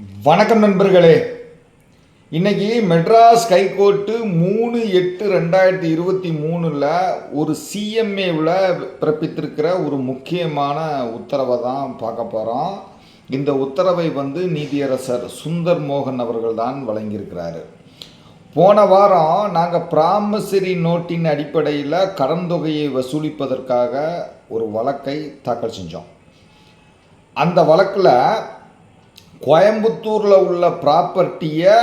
வணக்கம் நண்பர்களே. இன்னைக்கு மெட்ராஸ் ஹைகோர்ட்டு மூணு எட்டு ரெண்டாயிரத்தி இருபத்தி மூணில் ஒரு சிஎம்ஏவில் பிறப்பித்திருக்கிற ஒரு முக்கியமான உத்தரவை தான் பார்க்க போகிறோம் இந்த உத்தரவை வந்து நீதியரசர் சுந்தர் மோகன் அவர்கள் தான் வழங்கியிருக்கிறாரு. போன வாரம் நாங்கள் பிராமசரி நோட்டின் அடிப்படையில் கடன் தொகையை வசூலிப்பதற்காக ஒரு வழக்கை தாக்கல் செஞ்சோம். அந்த வழக்கில் கோயம்புத்தூரில் உள்ள ப்ராப்பர்ட்டியை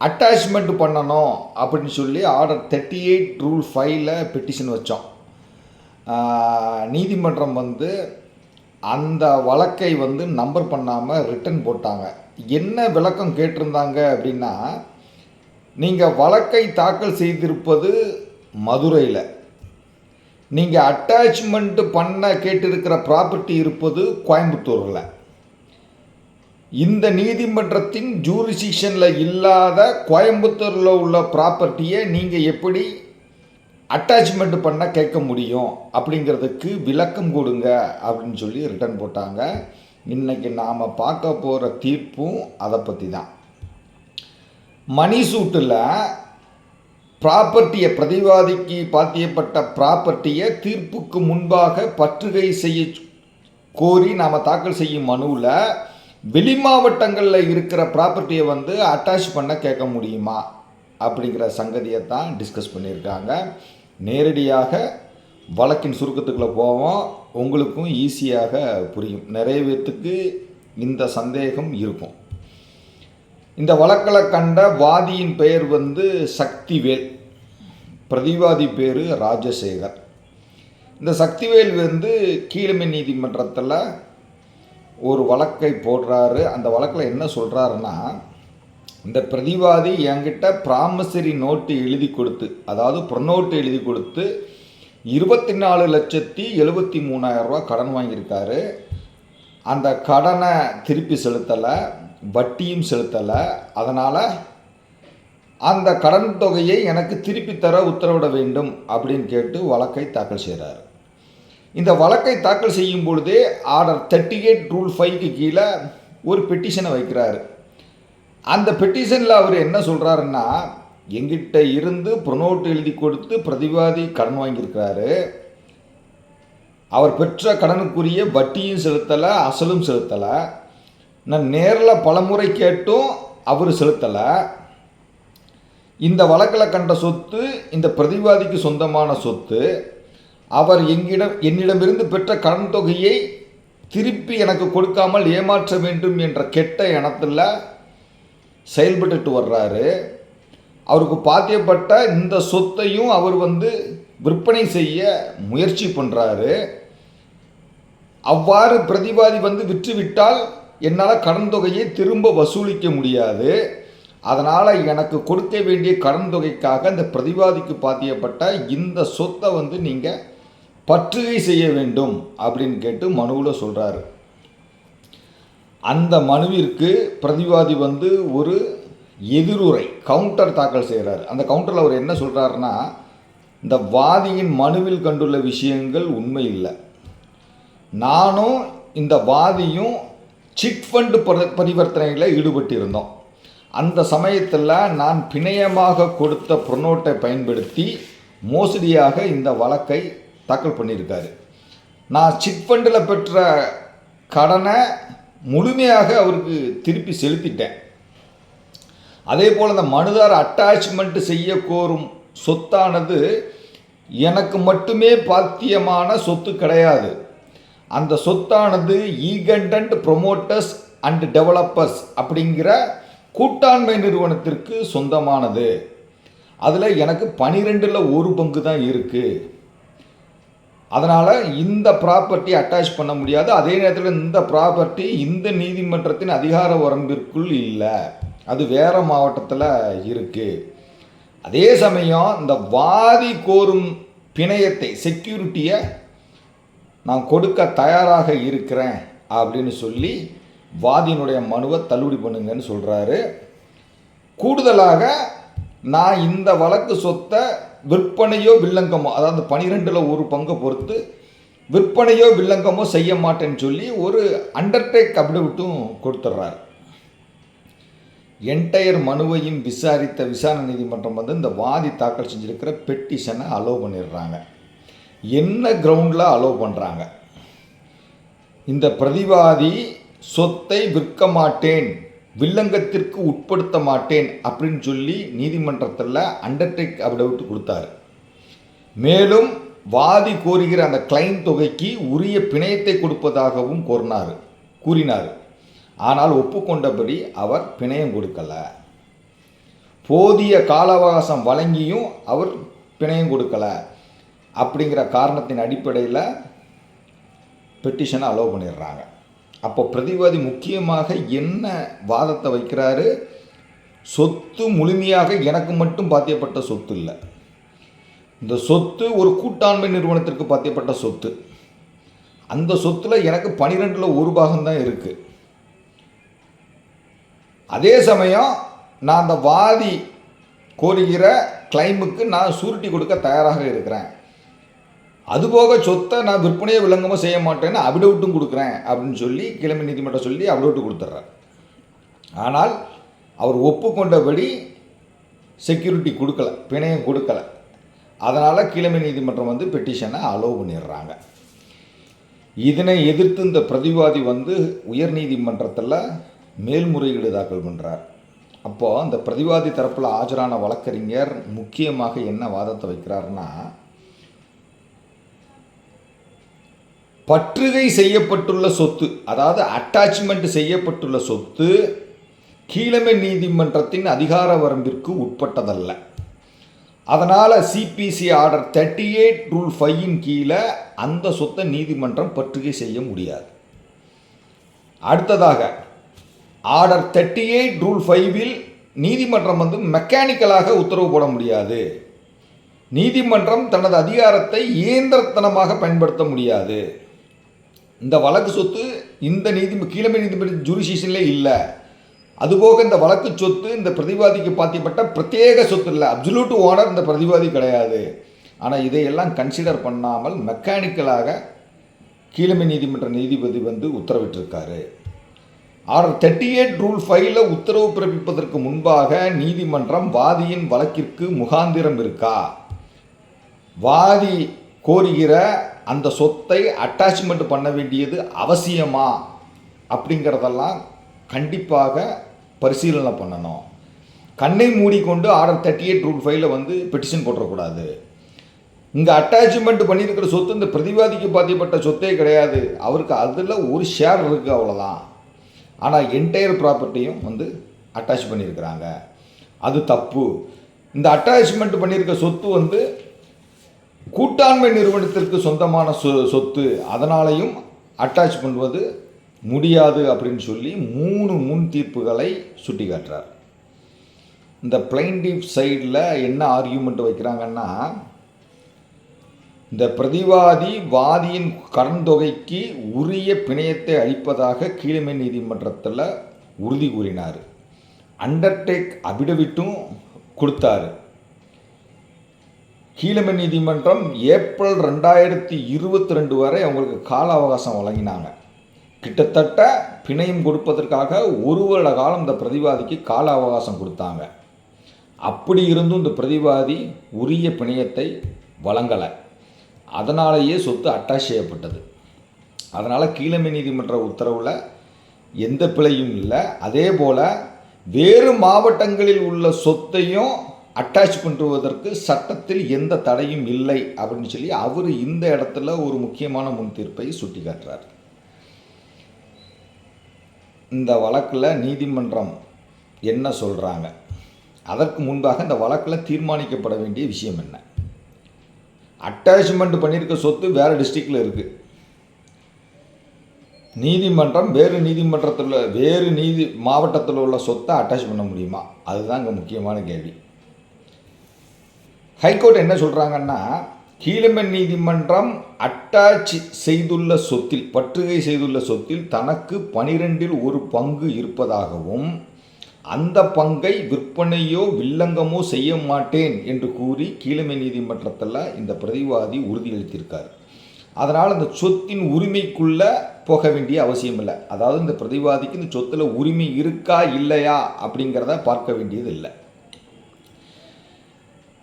அட்டாச்மெண்ட் பண்ணணும் அப்படின்னு சொல்லி ஆர்டர் தேர்ட்டி எயிட் ரூல் ஃபைவ்ல பெட்டிஷன் வச்சோம் நீதிமன்றம் வந்து அந்த வழக்கை வந்து நம்பர் பண்ணாமல் ரிட்டன் போட்டாங்க. என்ன விளக்கம் கேட்டிருந்தாங்க அப்படின்னா நீங்கள் வழக்கை தாக்கல் செய்திருப்பது மதுரையில். நீங்கள் அட்டாச்மெண்ட்டு பண்ண கேட்டிருக்கிற ப்ராப்பர்ட்டி இருப்பது கோயம்புத்தூரில். இந்த நீதிமன்றத்தின் ஜூரிசிஷனில் இல்லாத கோயம்புத்தூரில் உள்ள ப்ராப்பர்ட்டியை நீங்கள் எப்படி அட்டாச்மெண்ட் பண்ண கேட்க முடியும்? அப்படிங்கிறதுக்கு விளக்கம் கொடுங்க அப்படின்னு சொல்லி ரிட்டர்ன் போட்டாங்க. இன்றைக்கி நாம் பார்க்க போகிற தீர்ப்பும் அதை பற்றி தான் மணிசூட்டில் ப்ராப்பர்ட்டியை பிரதிவாதிக்கு பாத்தியப்பட்ட ப்ராப்பர்ட்டியை தீர்ப்புக்கு முன்பாக பற்றுகை செய்ய கோரி நாம் தாக்கல் செய்யும் மனுவில் வெளி மாவட்டங்களில் இருக்கிற ப்ராப்பர்ட்டியை வந்து அட்டாச் பண்ண கேட்க முடியுமா? அப்படிங்கிற சங்கதியை தான் டிஸ்கஸ் பண்ணியிருக்காங்க. நேரடியாக வழக்கின் சுருக்கத்துக்குள்ளே போவோம். உங்களுக்கும் ஈஸியாக புரியும். நிறைய பேர்த்துக்கு இந்த சந்தேகம் இருக்கும். இந்த வழக்கில் கண்ட வாதியின் பெயர் வந்து சக்திவேல். பிரதிவாதி பேர் ராஜசேகர். இந்த சக்திவேல் வந்து கீழமை நீதிமன்றத்தில் ஒரு வழக்கை போடுறாரு. அந்த வழக்கில் என்ன சொல்கிறாருன்னா இந்த பிரதிவாதி என்கிட்ட ப்ராமசரி நோட்டு எழுதி கொடுத்து அதாவது ப்ரொனோட்டு எழுதி கொடுத்து இருபத்தி நாலு லட்சத்தி எழுபத்தி மூணாயிரம் கடன் வாங்கியிருக்காரு. அந்த கடனை திருப்பி செலுத்தலை வட்டியும் செலுத்தலை. அதனால் அந்த கடன் தொகையை எனக்கு திருப்பி தர உத்தரவிட வேண்டும் அப்படின்னு கேட்டு வழக்கை தாக்கல் செய்கிறார் இந்த வழக்கை தாக்கல் செய்யும் பொழுதே ஆர்டர் தேர்ட்டி எயிட் ரூல் ஃபைவ்க்கு கீழே ஒரு பெட்டிஷனை வைக்கிறாரு. அந்த பெட்டிஷனில் அவர் என்ன சொல்கிறாருன்னா எங்கிட்ட இருந்து ப்ரொனோட் எழுதி கொடுத்து பிரதிவாதி கடன் வாங்கியிருக்கிறாரு. அவர் பெற்ற கடனுக்குரிய வட்டியும் செலுத்தலை அசலும் செலுத்தலை. நான் நேரில் பலமுறை கேட்டும் அவர் செலுத்தலை. இந்த வழக்கில் கண்ட சொத்து இந்த பிரதிவாதிக்கு சொந்தமான சொத்து அவர் எங்கிடம் என்னிடமிருந்து பெற்ற கடன் தொகையை திருப்பி எனக்கு கொடுக்காமல் ஏமாற்ற வேண்டும் என்ற கெட்ட எண்ணத்தில் செயல்பட்டுட்டு வர்றாரு. அவருக்கு பாத்தியப்பட்ட இந்த சொத்தையும் அவர் வந்து விற்பனை செய்ய முயற்சி பண்ணுறாரு அவ்வாறு பிரதிவாதி வந்து விற்றுவிட்டால் என்னால் கடன் தொகையை திரும்ப வசூலிக்க முடியாது. அதனால் எனக்கு கொடுக்க வேண்டிய கடன் தொகைக்காக இந்த பிரதிவாதிக்கு பாத்தியப்பட்ட இந்த சொத்தை வந்து நீங்கள் பற்றுகை செய்ய வேண்டும் அப்படின்னு கேட்டு மனுவில் சொல்கிறாரு அந்த மனுவிற்கு பிரதிவாதி வந்து ஒரு எதிருரை கவுண்டர் தாக்கல் செய்கிறார் அந்த கவுண்டரில் அவர் என்ன சொல்கிறாருன்னா இந்த வாதியின் மனுவில் கண்டுள்ள விஷயங்கள் உண்மை இல்லை. நானும் இந்த வாதியும் சிட் ஃபண்டு பரி பரிவர்த்தனையில் ஈடுபட்டிருந்தோம். அந்த சமயத்தில் நான் பிணையமாக கொடுத்த ப்ரொனோட்டை பயன்படுத்தி மோசடியாக இந்த வழக்கை தாக்கல் பண்ணியிருக்காரு. நான் சிட் ஃபண்டில் பெற்ற கடனை முழுமையாக அவருக்கு திருப்பி செலுத்திட்டேன். அதே போல் அந்த மனுதார அட்டாச்மெண்ட் செய்ய கோரும் சொத்தானது எனக்கு மட்டுமே பாத்தியமான சொத்து கிடையாது. அந்த சொத்தானது ஈகண்டன்ட் ப்ரொமோட்டர்ஸ் அண்ட் டெவலப்பர்ஸ் அப்படிங்கிற கூட்டாண்மை நிறுவனத்திற்கு சொந்தமானது. அதில் எனக்கு பனிரெண்டில் ஒரு பங்கு தான் இருக்குது அதனால் இந்த ப்ராப்பர்ட்டி அட்டாச் பண்ண முடியாது. அதே நேரத்தில் இந்த ப்ராப்பர்ட்டி இந்த நீதிமன்றத்தின் அதிகார வரம்பிற்குள் இல்லை. அது வேறு மாவட்டத்தில் இருக்குது அதே சமயம் இந்த வாதி கோரும் பிணையத்தை செக்யூரிட்டியை நான் கொடுக்க தயாராக இருக்கிறேன் அப்படின்னு சொல்லி வாதியினுடைய மனுவை தள்ளுபடி பண்ணுங்கன்னு சொல்கிறாரு கூடுதலாக நான் இந்த வழக்கு சொத்தை விற்பனையோ வில்லங்கமோ அதாவது பனிரெண்டில் ஒரு பங்கை பொறுத்து விற்பனையோ வில்லங்கமோ செய்ய மாட்டேன்னு சொல்லி ஒரு அண்டர்டேக் அப்டிவிட்டும் கொடுத்துட்றாரு என்டையர் மனுவையும் விசாரித்த விசாரணை நீதிமன்றம் வந்து இந்த வாதி தாக்கல் செஞ்சிருக்கிற பெட்டிஷனை அலோவ் பண்ணிடுறாங்க என்ன கிரவுண்டில் அலோவ் பண்ணுறாங்க இந்த பிரதிவாதி சொத்தை விற்க மாட்டேன். வில்லங்கத்திற்கு உட்படுத்த மாட்டேன் அப்படின்னு சொல்லி நீதிமன்றத்தில் அண்டர்டேக் அபிடவிட் கொடுத்தார். மேலும் வாதி கோருகிற அந்த கிளைம் தொகைக்கு உரிய பிணையத்தை கொடுப்பதாகவும் கோரினார் கூறினார். ஆனால் ஒப்புக்கொண்டபடி அவர் பிணையம் கொடுக்கல. போதிய கால அவகாசம் வழங்கியும் அவர் பிணையம் கொடுக்கல. அப்படிங்கிற காரணத்தின் அடிப்படையில் பெட்டிஷனை அலோவ் பண்ணிடுறாங்க. அப்போ பிரதிவாதி முக்கியமாக என்ன வாதத்தை வைக்கிறாரு? சொத்து முழுமையாக எனக்கு மட்டும் பாத்தியப்பட்ட சொத்து இல்லை. இந்த சொத்து ஒரு கூட்டாண்மை நிறுவனத்திற்கு பாத்தியப்பட்ட சொத்து. அந்த சொத்தில் எனக்கு பனிரெண்டில் ஒரு பாகம்தான் இருக்குது அதே சமயம் நான் அந்த வாதி கோருகிற கிளைமுக்கு நான் சூரிட்டி கொடுக்க தயாராக இருக்கிறேன். அதுபோக சொத்தை நான் விற்பனையை விளங்கமோ செய்ய மாட்டேன்னு அபிடவுட்டும் கொடுக்குறேன் அப்படின்னு சொல்லி கிழமை நீதிமன்றம் சொல்லி அபிடவுட்டு கொடுத்துட்றார். ஆனால் அவர் ஒப்புக்கொண்டபடி செக்யூரிட்டி கொடுக்கல பிணையம் கொடுக்கல. அதனால் கிழமை நீதிமன்றம் வந்து பெட்டிஷனை அலோவ் பண்ணிடுறாங்க. இதனை எதிர்த்து இந்த பிரதிவாதி வந்து உயர் நீதிமன்றத்தில் மேல்முறையீடு தாக்கல் பண்ணுறார் அப்போது அந்த பிரதிவாதி தரப்பில் ஆஜரான வழக்கறிஞர் முக்கியமாக என்ன வாதத்தை வைக்கிறாருன்னா பற்றுகை செய்யப்பட்டுள்ள சொத்து அதாவது அட்டாச்மெண்ட் செய்யப்பட்டுள்ள சொத்து கீழமை நீதிமன்றத்தின் அதிகார வரம்பிற்கு உட்பட்டதல்ல. அதனால் CPC order thirty eight rule ஃபையின் கீழே அந்த சொத்தை நீதிமன்றம் பற்றுகை செய்ய முடியாது. அடுத்ததாக ஆர்டர் தேர்ட்டி எயிட் ரூல் ஃபைவில் நீதிமன்றம் வந்து மெக்கானிக்கலாக உத்தரவு போட முடியாது. நீதிமன்றம் தனது அதிகாரத்தை இயந்திரத்தனமாக பயன்படுத்த முடியாது. இந்த வழக்கு சொத்து இந்த நீதி கீழமை நீதிமன்ற ஜூரிசிஷன்லே இல்லை. அதுபோக இந்த வழக்கு சொத்து இந்த பிரதிவாதிக்கு பாத்தியப்பட்ட பிரத்யேக சொத்து இல்லை. அப்சல்யூட் ஓனர் இந்த பிரதிவாதி கிடையாது. ஆனால் இதையெல்லாம் கன்சிடர் பண்ணாமல் மெக்கானிக்கலாக கீழமை நீதிமன்ற நீதிபதி வந்து உத்தரவிட்டிருக்காரு. ஆர்டர் தேர்ட்டி எயிட் ரூல் ஃபைவ்ல உத்தரவு பிறப்பிப்பதற்கு முன்பாக நீதிமன்றம் வாதியின் வழக்கிற்கு முகாந்திரம் இருக்கா? வாதி கோருகிற அந்த சொத்தை அட்டாச்மெண்ட் பண்ண வேண்டியது அவசியமா? அப்படிங்கிறதெல்லாம் கண்டிப்பாக பரிசீலனை பண்ணணும். கண்ணை மூடிக்கொண்டு ஆர்டர் தேர்ட்டி எயிட் ரூல் ஃபைவ்ல வந்து பெட்டிஷன் போட்டுறக்கூடாது. இங்கே அட்டாச்மெண்ட் பண்ணியிருக்கிற சொத்து இந்த பிரதிவாதிக்கு பாத்தியப்பட்ட சொத்தே கிடையாது. அவருக்கு அதில் ஒரு ஷேர் இருக்குது அவ்வளோதான் ஆனால் என்டையர் ப்ராப்பர்ட்டியும் வந்து அட்டாச் பண்ணியிருக்கிறாங்க. அது தப்பு. இந்த அட்டாச்மெண்ட் பண்ணியிருக்க சொத்து வந்து கூட்டாண்மை நிறுவனத்திற்கு சொந்தமான சொ சொத்து அதனாலையும் அட்டாச் பண்ணுவது முடியாது அப்படின்னு சொல்லி மூணு முன் தீர்ப்புகளை சுட்டி காட்டுறார் இந்த பிளைண்டிவ் சைடில் என்ன ஆர்கியூமெண்ட் வைக்கிறாங்கன்னா இந்த பிரதிவாதி வாதியின் கடன் தொகைக்கு உரிய பிணையத்தை அளிப்பதாக கீழமை நீதிமன்றத்தில் உறுதி கூறினார். அண்டர்டேக் அபிடவிட்டும் கொடுத்தாரு. கீழமை நீதிமன்றம் ஏப்ரல் ரெண்டாயிரத்தி இருபத்தி ரெண்டு வரை அவங்களுக்கு கால அவகாசம் வழங்கினாங்க. கிட்டத்தட்ட பிணையம் கொடுப்பதற்காக ஒரு வருட காலம் இந்த பிரதிவாதிக்கு கால அவகாசம் கொடுத்தாங்க. அப்படி இருந்தும் இந்த பிரதிவாதி உரிய பிணையத்தை வழங்கலை. அதனாலேயே சொத்து அட்டாச் செய்யப்பட்டது. அதனால் கீழமை நீதிமன்ற உத்தரவில் எந்த பிழையும் இல்லை. அதே போல் வேறு மாவட்டங்களில் உள்ள சொத்தையும் அட்டாச் பண்ணுவதற்கு சட்டத்தில் எந்த தடையும் இல்லை அப்படின்னு சொல்லி அவர் இந்த இடத்துல ஒரு முக்கியமான முன் தீர்ப்பை சுட்டி காட்டுறார் இந்த வழக்கில் நீதிமன்றம் என்ன சொல்கிறாங்க அதற்கு முன்பாக இந்த வழக்கில் தீர்மானிக்கப்பட வேண்டிய விஷயம் என்ன? அட்டாச்மெண்ட் பண்ணியிருக்க சொத்து வேறு டிஸ்ட்ரிக்டில் இருக்குது நீதிமன்றம் வேறு நீதிமன்றத்தில் வேறு நீதி மாவட்டத்தில் உள்ள சொத்தை அட்டாச் பண்ண முடியுமா? அதுதான் இங்கே முக்கியமான கேள்வி. ஹைகோர்ட் என்ன சொல்கிறாங்கன்னா கீழமை நீதிமன்றம் அட்டாச் செய்துள்ள சொத்தில் பற்றுகை செய்துள்ள சொத்தில் தனக்கு பனிரெண்டில் ஒரு பங்கு இருப்பதாகவும் அந்த பங்கை விற்பனையோ வில்லங்கமோ செய்ய மாட்டேன் என்று கூறி கீழமை நீதிமன்றத்தில் இந்த பிரதிவாதி உறுதியளித்திருக்கார். அதனால் அந்த சொத்தின் உரிமைக்குள்ளே போக வேண்டிய அவசியம் இல்லை அதாவது இந்த பிரதிவாதிக்கு இந்த சொத்தில் உரிமை இருக்கா இல்லையா அப்படிங்கிறத பார்க்க வேண்டியது இல்லை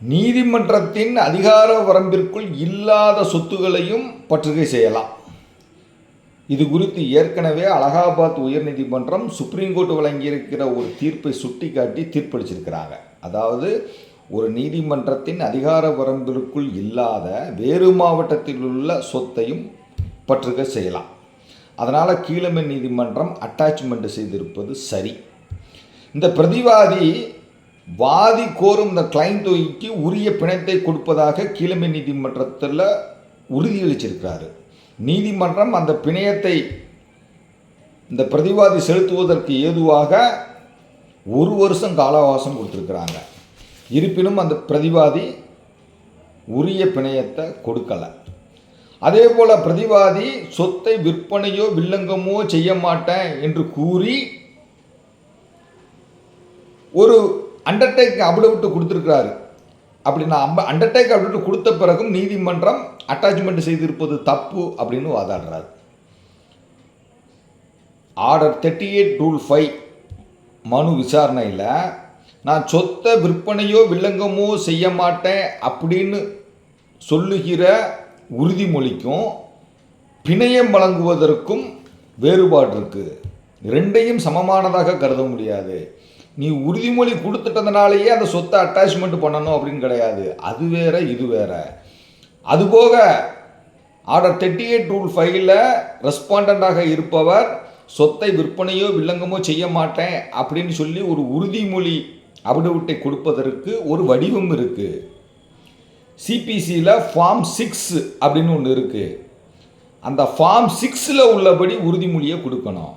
நீதிமன்றத்தின் அதிகார வரம்பிற்குள் இல்லாத சொத்துகளையும் பற்றுகை செய்யலாம். இது குறித்து ஏற்கனவே அலகாபாத் உயர்நீதிமன்றம் சுப்ரீம் கோர்ட் வழங்கியிருக்கிற ஒரு தீர்ப்பை சுட்டிக்காட்டி தீர்ப்பளிச்சிருக்கிறாங்க. அதாவது ஒரு நீதிமன்றத்தின் அதிகார வரம்பிற்குள் இல்லாத வேறு மாவட்டத்தில் உள்ள சொத்தையும் பற்றுகை செய்யலாம். அதனால் கீழமை நீதிமன்றம் அட்டாச்மெண்ட் செய்திருப்பது சரி. இந்த பிரதிவாதி வாதி கோரும் இந்த கிளைம் தொகைக்கு உரிய பிணத்தை கொடுப்பதாக கீழமை நீதிமன்றத்தில் உறுதியளிச்சிருக்கிறாரு நீதிமன்றம் அந்த பிணையத்தை இந்த பிரதிவாதி செலுத்துவதற்கு ஏதுவாக ஒரு வருஷம் கால அவகாசம் கொடுத்துருக்குறாங்க. இருப்பினும் அந்த பிரதிவாதி உரிய பிணையத்தை கொடுக்கலை. அதே போல் பிரதிவாதி சொத்தை விற்பனையோ வில்லங்கமோ செய்ய மாட்டேன் என்று கூறி ஒரு அண்டர்டேக் அபிடவிட்டு கொடுத்துருக்கிறாரு. அப்படி நான் அம்ப அண்டர்டேக் அபிடவிட்டு கொடுத்த பிறகும் நீதிமன்றம் அட்டாச்மெண்ட் செய்திருப்பது தப்பு அப்படின்னு வாதாடுறாரு. Order thirty eight rule five மனு விசாரணையில் நான் சொத்தை விற்பனையோ வில்லங்கமோ செய்ய மாட்டேன் அப்படின்னு சொல்லுகிற உறுதிமொழிக்கும் பிணையம் வழங்குவதற்கும் வேறுபாடு இருக்குது ரெண்டையும் சமமானதாக கருத முடியாது. நீ உறுதிமொழி கொடுத்துட்டதுனாலேயே அந்த சொத்தை அட்டாச்மெண்ட் பண்ணணும் அப்படின்னு கிடையாது. அது வேற இது வேற. அதுபோக ஆர்டர் தேர்ட்டி எயிட் ரூல் ஃபைவ்ல ரெஸ்பாண்டாக இருப்பவர் சொத்தை விற்பனையோ வில்லங்கமோ செய்ய மாட்டேன் அப்படின்னு சொல்லி ஒரு உறுதிமொழி அபிடவிட்டை கொடுப்பதற்கு ஒரு வடிவம் இருக்குது சிபிசியில் ஃபார்ம் சிக்ஸ் அப்படின்னு ஒன்று இருக்குது அந்த ஃபார்ம் சிக்ஸில் உள்ளபடி உறுதிமொழியை கொடுக்கணும்.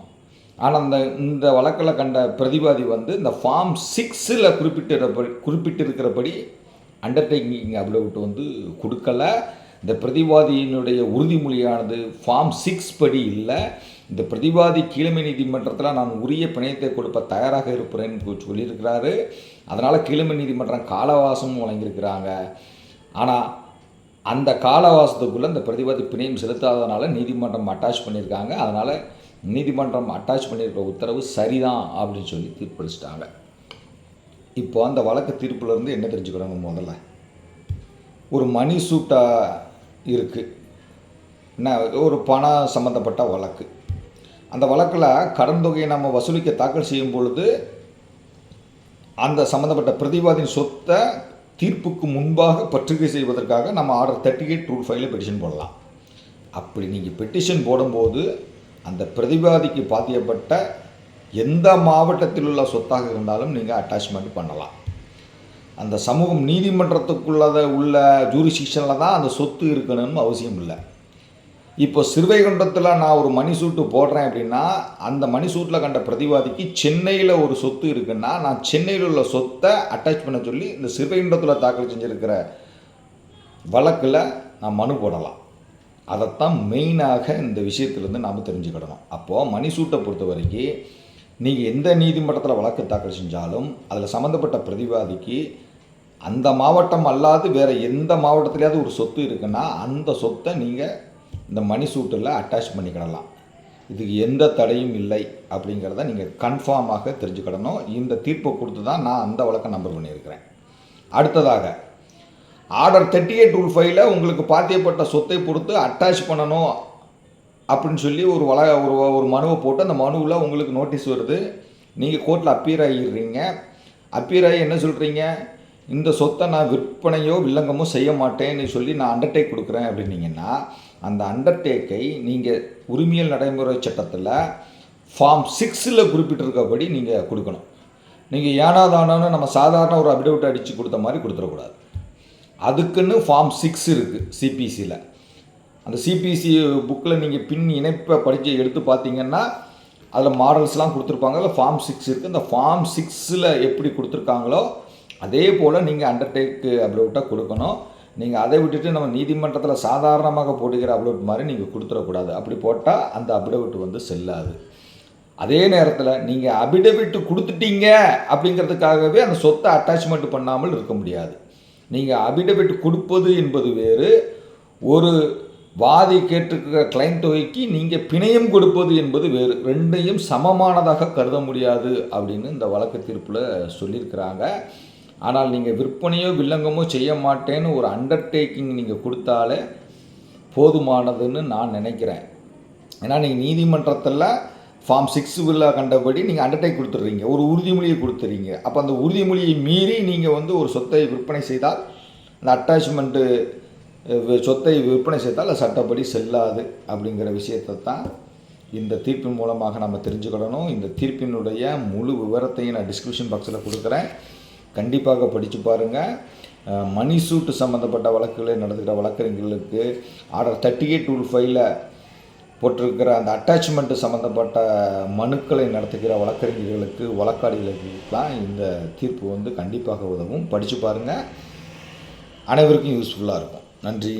ஆனால் அந்த இந்த வழக்கில் கண்ட பிரதிவாதி வந்து இந்த ஃபார்ம் சிக்ஸில் குறிப்பிட்டிருப்ப குறிப்பிட்டிருக்கிறபடி அண்டர்டேக்கிங் அபிடவிட் வந்து கொடுக்கல. இந்த பிரதிவாதியினுடைய உறுதிமொழியானது ஃபார்ம் சிக்ஸ் படி இல்லை. இந்த பிரதிவாதி கீழமை நீதிமன்றத்தில் நான் உரிய பிணையத்தை கொடுப்ப தயாராக இருப்பேன்னு சொல்லியிருக்கிறாரு. அதனால் கீழமை நீதிமன்றம் காலவாசமும் வழங்கியிருக்கிறாங்க. ஆனால் அந்த காலவாசத்துக்குள்ளே இந்த பிரதிவாதி பிணையம் செலுத்தாதனால நீதிமன்றம் அட்டாச் பண்ணியிருக்காங்க. அதனால் நீதிமன்றம் அட்டாச் பண்ணியிருக்கிற உத்தரவு சரிதான் அப்படின்னு சொல்லி தீர்ப்பளிச்சிட்டாங்க. இப்போ அந்த வழக்கு தீர்ப்புலேருந்து என்ன தெரிஞ்சுக்கிறாங்க முதல்ல? ஒரு மணி சூட்டாக இருக்குது என்ன ஒரு பணம் சம்மந்தப்பட்ட வழக்கு. அந்த வழக்கில் கடன் தொகையை நம்ம வசூலிக்க தாக்கல் செய்யும் பொழுது அந்த சம்மந்தப்பட்ட பிரதிவாதியின் சொத்தை தீர்ப்புக்கு முன்பாக பற்றுகை செய்வதற்காக நம்ம ஆர்டர் தேர்ட்டி எயிட் ரூல் ஃபைவ்ல பெட்டிஷன் போடலாம். அப்படி நீங்கள் பெட்டிஷன் போடும்போது அந்த பிரதிவாதிக்கு பாத்தியப்பட்ட எந்த மாவட்டத்தில் உள்ள சொத்தாக இருந்தாலும் நீங்கள் அட்டாச்மெண்ட் பண்ணலாம். அந்த சமூகம் நீதிமன்றத்துக்குள்ளத உள்ள ஜூரிசிக்ஷனில் தான் அந்த சொத்து இருக்கணும்னு அவசியம் இல்லை. இப்போ சிறுவைகுண்டத்தில் நான் ஒரு மணி சூட்டு போடுறேன் அப்படின்னா அந்த மணி சூட்டில் கண்ட பிரதிவாதிக்கு சென்னையில் ஒரு சொத்து இருக்குன்னா நான் சென்னையில் உள்ள சொத்தை அட்டாச் பண்ண சொல்லி இந்த சிறுவைகுண்டத்தில் தாக்கல் செஞ்சுருக்கிற வழக்கில் நான் மனு போடலாம். அதைத்தான் மெயினாக இந்த விஷயத்திலேருந்து நாம் தெரிஞ்சுக்கிடணும். அப்போது மணிசூட்டை பொறுத்த வரைக்கும் நீங்கள் எந்த நீதிமன்றத்தில் வழக்கு தாக்கல் செஞ்சாலும் அதில் சம்மந்தப்பட்ட பிரதிவாதிக்கு அந்த மாவட்டம் அல்லாது வேறு எந்த மாவட்டத்துலையாவது ஒரு சொத்து இருக்குன்னா அந்த சொத்தை நீங்கள் இந்த மணிசூட்டில் அட்டாச் பண்ணிக்கிடலாம். இதுக்கு எந்த தடையும் இல்லை அப்படிங்கிறத நீங்கள் கன்ஃபார்மாக தெரிஞ்சுக்கிடணும். இந்த தீர்ப்பை கொடுத்து தான் நான் அந்த வழக்கை நம்பர் பண்ணியிருக்கிறேன். அடுத்ததாக ஆர்டர் தேர்ட்டி எயிட் ரூல் ஃபைவ்ல உங்களுக்கு பாத்தியப்பட்ட சொத்தை பொறுத்து அட்டாச் பண்ணணும் அப்படின்னு சொல்லி ஒரு வள ஒரு ஒரு மனுவை போட்டு அந்த மனுவில் உங்களுக்கு நோட்டீஸ் வருது. நீங்கள் கோர்ட்டில் அப்பீர் ஆகிடுறீங்க அப்பீர் ஆகி என்ன சொல்கிறீங்க இந்த சொத்தை நான் விற்பனையோ வில்லங்கமோ செய்ய மாட்டேன்னு சொல்லி நான் அண்டர்டேக் கொடுக்குறேன் அப்படின்னீங்கன்னா அந்த அண்டர்டேக்கை நீங்கள் உரிமையல் நடைமுறை சட்டத்தில் ஃபார்ம் சிக்ஸில் குறிப்பிட்டிருக்கபடி நீங்கள் கொடுக்கணும். நீங்கள் ஏனாதானோன்னு நம்ம சாதாரண ஒரு அபிடவிட் அடித்து கொடுத்த மாதிரி கொடுத்துடக்கூடாது. அதுக்குன்னு ஃபார்ம் சிக்ஸ் இருக்குது சிபிசியில் அந்த சிபிசி புக்கில் நீங்கள் பின் இணைப்பை படித்து எடுத்து பார்த்தீங்கன்னா அதில் மாடல்ஸ்லாம் கொடுத்துருப்பாங்க. அதில் ஃபார்ம் சிக்ஸ் இருக்குது அந்த ஃபார்ம் சிக்ஸில் எப்படி கொடுத்துருக்காங்களோ அதே போல் நீங்கள் அண்டர்டேக் அப்லோட்டாக கொடுக்கணும். நீங்கள் அதை விட்டுட்டு நம்ம நீதிமன்றத்தில் சாதாரணமாக போடுகிற அப்லோட் மாதிரி நீங்கள் கொடுத்துடக்கூடாது. அப்படி போட்டால் அந்த அப்டவிட் வந்து செல்லாது. அதே நேரத்தில் நீங்கள் அபிடவிட் கொடுத்துட்டீங்க அப்படிங்கிறதுக்காகவே அந்த சொத்தை அட்டாச்மெண்ட் பண்ணாமல் இருக்க முடியாது. நீங்கள் அபிடபிட் கொடுப்பது என்பது வேறு. ஒரு வாதி கேட்டிருக்கிற கிளைண்ட் தொகைக்கு நீங்கள் பிணையம் கொடுப்பது என்பது வேறு. ரெண்டையும் சமமானதாக கருத முடியாது அப்படின்னு இந்த வழக்கு தீர்ப்பில் சொல்லியிருக்கிறாங்க. ஆனால் நீங்கள் விற்பனையோ வில்லங்கமோ செய்ய மாட்டேன்னு ஒரு அண்டர்டேக்கிங் நீங்கள் கொடுத்தாலே போதுமானதுன்னு நான் நினைக்கிறேன். ஏன்னா நீங்கள் நீதிமன்றத்தில் ஃபார்ம் சிக்ஸுவில் கண்டபடி நீங்கள் அண்டர்டேக் கொடுத்துட்றீங்க. ஒரு உறுதிமொழியை கொடுத்துறீங்க. அப்போ அந்த உறுதிமொழியை மீறி நீங்கள் வந்து ஒரு சொத்தை விற்பனை செய்தால் அந்த அட்டாச்மெண்ட்டு சொத்தை விற்பனை செய்தால் அது சட்டப்படி செல்லாது அப்படிங்கிற விஷயத்தை தான் இந்த தீர்ப்பின் மூலமாக நம்ம தெரிஞ்சுக்கிடணும் இந்த தீர்ப்பினுடைய முழு விவரத்தையும் நான் டிஸ்கிரிப்ஷன் பாக்ஸில் கொடுக்குறேன். கண்டிப்பாக படித்து பாருங்கள் மணி சூட்டு சம்மந்தப்பட்ட வழக்குகளை நடத்துகிற வழக்கறிஞர்களுக்கு ஆர்டர் தேர்ட்டி எயிட் டூல் ஃபைவ்ல போட்டிருக்கிற அந்த அட்டாச்மெண்ட் சம்மந்தப்பட்ட மனுக்களை நடத்துகிற வழக்கறிஞர்களுக்கு வழக்காளிகளுக்கெல்லாம் இந்த தீர்ப்பு வந்து கண்டிப்பாக உதவும். படித்து பாருங்கள் அனைவருக்கும் யூஸ்ஃபுல்லாக இருக்கும். நன்றி.